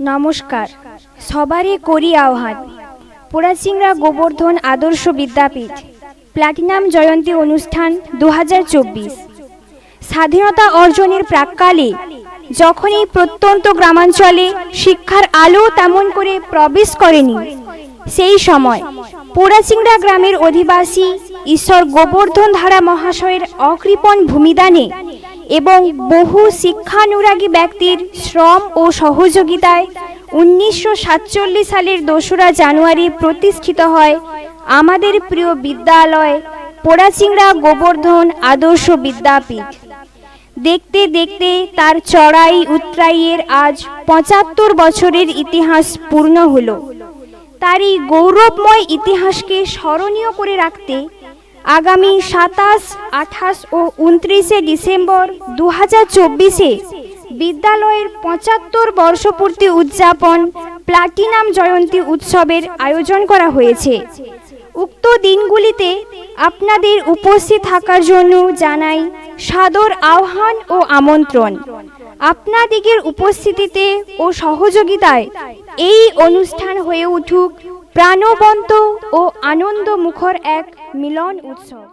নমস্কার। সবারই করি আহ্বান। পোড়াচিংড়া গোবর্ধন আদর্শ বিদ্যাপীঠ, প্লাটিনাম জয়ন্তী অনুষ্ঠান দু হাজার চব্বিশ। স্বাধীনতা অর্জনের প্রাককালে যখনই প্রত্যন্ত গ্রামাঞ্চলে শিক্ষার আলো তেমন করে প্রবেশ করেনি, সেই সময় পোড়াচিংড়া গ্রামের অধিবাসী ঈশ্বর গোবর্ধন ধারা মহাশয়ের অকৃপণ ভূমিদানে এবং বহু শিক্ষানুরাগী ব্যক্তির শ্রম ও সহযোগিতায় উনিশশো সাতচল্লিশ সালের দোসরা জানুয়ারি প্রতিষ্ঠিত হয় আমাদের প্রিয় বিদ্যালয় পোড়াচিংড়া গোবর্ধন আদর্শ বিদ্যাপীঠ। দেখতে দেখতে তার চড়াই উত্তরাইয়ের আজ পঁচাত্তর বছরের ইতিহাস পূর্ণ হলো। তার এই গৌরবময় ইতিহাসকে স্মরণীয় করে রাখতে আগামী সাতাশ, আঠাশ ও উনত্রিশে ডিসেম্বর দু হাজার চব্বিশে বিদ্যালয়ের পঁচাত্তর বর্ষপূর্তি উদযাপন প্লাটিনাম জয়ন্তী উৎসবের আয়োজন করা হয়েছে। উক্ত দিনগুলিতে আপনাদের উপস্থিত থাকার জন্য জানাই সাদর আহ্বান ও আমন্ত্রণ। আপনাদিগের উপস্থিতিতে ও সহযোগিতায় এই অনুষ্ঠান হয়ে উঠুক। প্রাণবন্ত ও আনন্দমুখর এক মিলন উৎসব।